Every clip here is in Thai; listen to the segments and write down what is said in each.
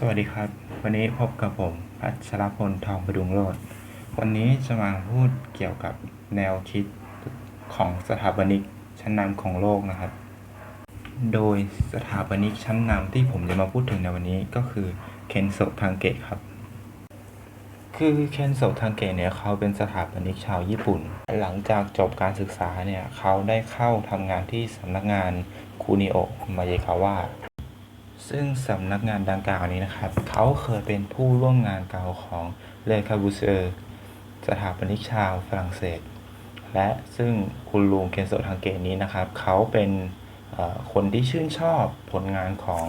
สวัสดีครับ วันนี้พบกับผมพัชรพลทองประดุงโรดวันนี้จะมาพูดเกี่ยวกับแนวคิดของสถาปนิกชั้นนำของโลกนะครับ โดยสถาปนิกชั้นนำที่ผมจะมาพูดถึงในวันนี้ก็คือเคนโซทังเกะครับ คือเคนโซทังเกะเนี่ยเขาเป็นสถาปนิกชาวญี่ปุ่น หลังจากจบการศึกษาเนี่ยเขาได้เข้าทำงานที่สำนักงานคูนิโอะมาเยคาวะ ซึ่งสำนักงานดังกล่าวนี้นะครับ เขาเคยเป็นผู้ร่วมงานเก่าของเลคาบูเซอร์สถาปนิกชาวฝรั่งเศส และซึ่งคุณลุงเคนโซทางเกะนี้นะครับ เขาเป็นคนที่ชื่นชอบผลงานของ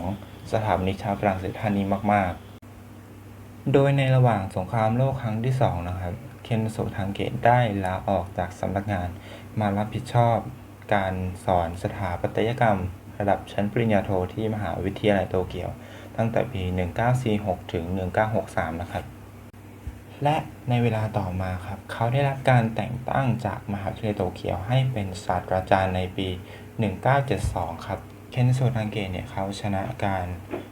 สถาปนิกชาวฝรั่งเศสท่านนี้มาก ๆ โดยในระหว่างสงครามโลกครั้งที่สองนะครับ เคนโซทางเกะได้ลาออกจากสำนักงานมารับผิดชอบการสอนสถาปัตยกรรม ระดับชั้นปริญญาโทที่มหาวิทยาลัยโตเกียว ตั้งแต่ปี 1946 ถึง 1963 นะครับ และในเวลาต่อมาครับ เขาได้รับการแต่งตั้งจากมหาวิทยาลัยโตเกียวให้เป็นศาสตราจารย์ในปี 1972 ครับ เคนโซทังเกะเนี่ยเขาชนะการ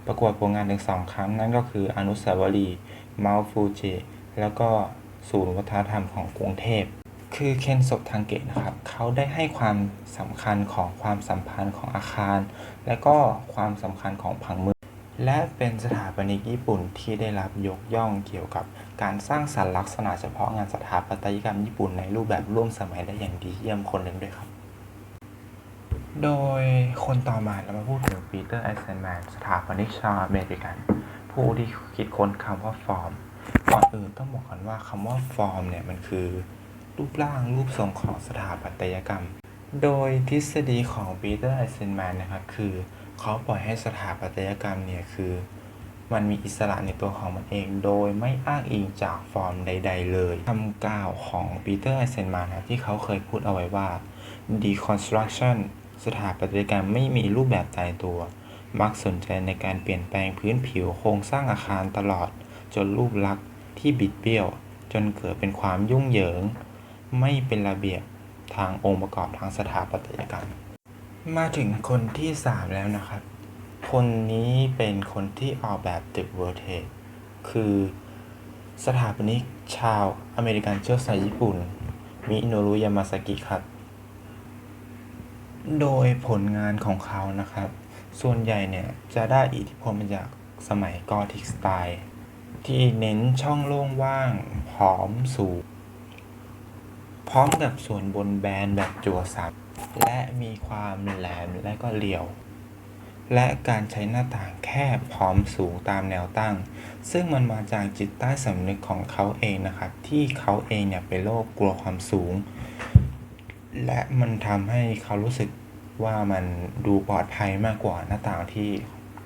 ประกวดผลงานถึงสองครั้ง นั่นก็คืออนุสาวรีย์เมาฟูจิ แล้วก็ศูนย์วัฒนธรรมของกรุงเทพ คือเคนโซทังเกะนะครับ เขาได้ให้ความสำคัญของความสัมพันธ์ของอาคาร และก็ความสำคัญของผังเมือง และเป็นสถาปนิกญี่ปุ่นที่ได้รับยกย่องเกี่ยวกับการสร้างสรรค์ลักษณะเฉพาะงานสถาปัตยกรรมญี่ปุ่นในรูปแบบร่วมสมัยได้อย่างดีเยี่ยมคนหนึ่งด้วยครับ โดยคนต่อมาเรามาพูดถึงปีเตอร์ไอเซนแมนสถาปนิกชาวอเมริกัน ผู้ที่คิดค้นคำว่าฟอร์มก่อนอื่นต้องบอกก่อนว่าคำว่าฟอร์มเนี่ยมันคือ รูปร่างรูปทรงของสถาปัตยกรรม โดยทฤษฎีของปีเตอร์ไอเซนแมนนะครับคือเขาปล่อยให้สถาปัตยกรรมเนี่ยคือ มันมีอิสระในตัวของมันเอง โดยไม่อ้างอิงจากฟอร์มใด ๆ เลยคำกล่าวของปีเตอร์ไอเซนแมนนะที่เขาเคยพูดเอาไว้ว่า deconstruction สถาปัตยกรรมไม่มีรูปแบบตายตัว มักสนใจในการเปลี่ยนแปลงพื้นผิวโครงสร้างอาคารตลอด จนรูปลักษณ์ที่บิดเบี้ยว จนเกิดเป็นความยุ่งเหยิง ไม่เป็นระเบียบทางองค์ประกอบทางสถาปัตยกรรม มาถึงคนที่ 3 แล้วนะครับ คนนี้เป็นคนที่ออกแบบตึกเวิร์เทดคือสถาปนิกชาวอเมริกันเชื้อสายญี่ปุ่น มิโนรุยามาสกิครับ โดยผลงานของเขานะครับ ส่วนใหญ่เนี่ยจะได้อิทธิพลมาจากสมัยกอธิกสไตล์ ที่เน้นช่องโล่งว่าง ผอมสูง ร้อมกับส่วนบนแบนแบบจั่วสับและมีความแหลมและก็เรียว และการใช้หน้าต่างแคบพร้อมสูงตามแนวตั้ง ซึ่งมันมาจากจิตใต้สำนึกของเขาเองนะครับ ที่เขาเองเนี่ยเป็นโรคกลัวความสูง และมันทำให้เขารู้สึกว่ามันดูปลอดภัยมากกว่าหน้าต่างที่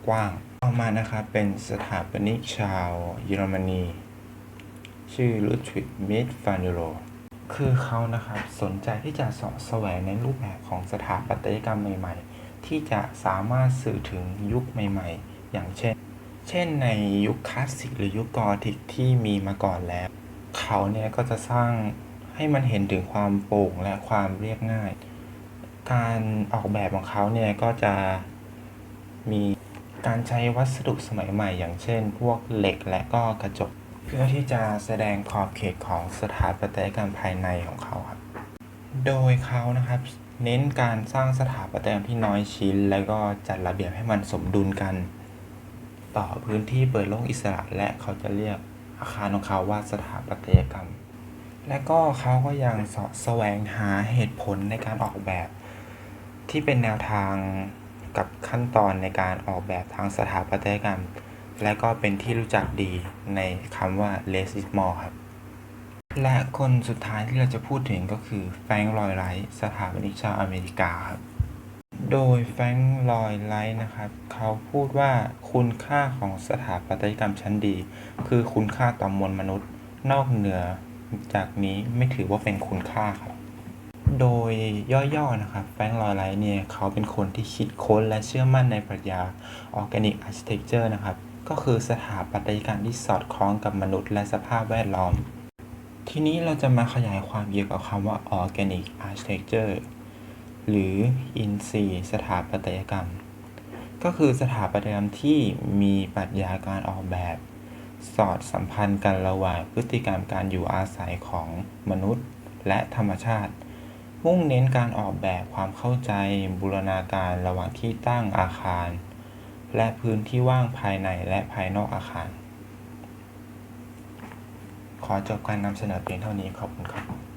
กว้างต่อมานะครับเป็นสถาปนิกชาวเยอรมนี ชื่อลุดวิกมิดฟานโร คือเขานะครับสนใจที่จะสาะแสวงในรูปแบบของสถาปัตยกรรมใหม่ๆ ที่จะสามารถสื่อถึงยุคใหม่ ๆ อย่างเช่น เช่นในยุคคลาสสิกหรือยุคกอธิกที่มีมาก่อนแล้ว เขาเนี่ยก็จะสร้างให้มันเห็นถึงความโปร่งและความเรียบง่าย การออกแบบของเขาเนี่ยก็จะมีการใช้วัสดุสมัยใหม่ อย่างเช่น พวกเหล็กและก็กระจก เพื่อที่จะแสดงขอบเขตของสถาปัตยกรรมภายในของเขาครับ โดยเขานะครับเน้นการสร้างสถาปัตยกรรมที่น้อยชิ้น แล้วก็จัดระเบียบให้มันสมดุลกัน ต่อพื้นที่เปิดโล่งอิสระและเขาจะเรียกอาคารของเขาว่าสถาปัตยกรรม และก็เขาก็ยังสะแสวงหาเหตุผลในการออกแบบ ที่เป็นแนวทางกับขั้นตอนในการออกแบบทางสถาปัตยกรรม และก็เป็นที่รู้จักดีในคำว่า less is more ครับ และคนสุดท้ายที่เราจะพูดถึงก็คือแฟรงค์ลอยไลท์สถาปนิกชาวอเมริกาครับ โดยแฟรงค์ลอยไลท์นะครับ เขาพูดว่าคุณค่าของสถาปัตยกรรมชั้นดี คือคุณค่าต่อมวลมนุษย์ นอกเหนือจากนี้ไม่ถือว่าเป็นคุณค่าครับโดยย่อๆ นะครับแฟรงค์ลอยไลท์เนี่ย เขาเป็นคนที่คิดค้นและเชื่อมั่นในปรัชญา Organic Architecture นะครับ ก็คือสถาปัตยกรรมที่สอดคล้องกับมนุษย์และสภาพแวดล้อม ทีนี้เราจะมาขยายความเกี่ยวกับคำว่า Organic Architecture หรืออินทรีย์สถาปัตยกรรม ก็คือสถาปัตยกรรมที่มีปรัชญาการออกแบบ สอดสัมพันธ์กันระหว่างพฤติกรรมการอยู่อาศัยของมนุษย์และธรรมชาติ มุ่งเน้นการออกแบบความเข้าใจบูรณาการระหว่างที่ตั้งอาคาร และพื้นที่ว่างภายในและภายนอกอาคาร ขอจบการนำเสนอเพียงเท่านี้ขอบคุณครับ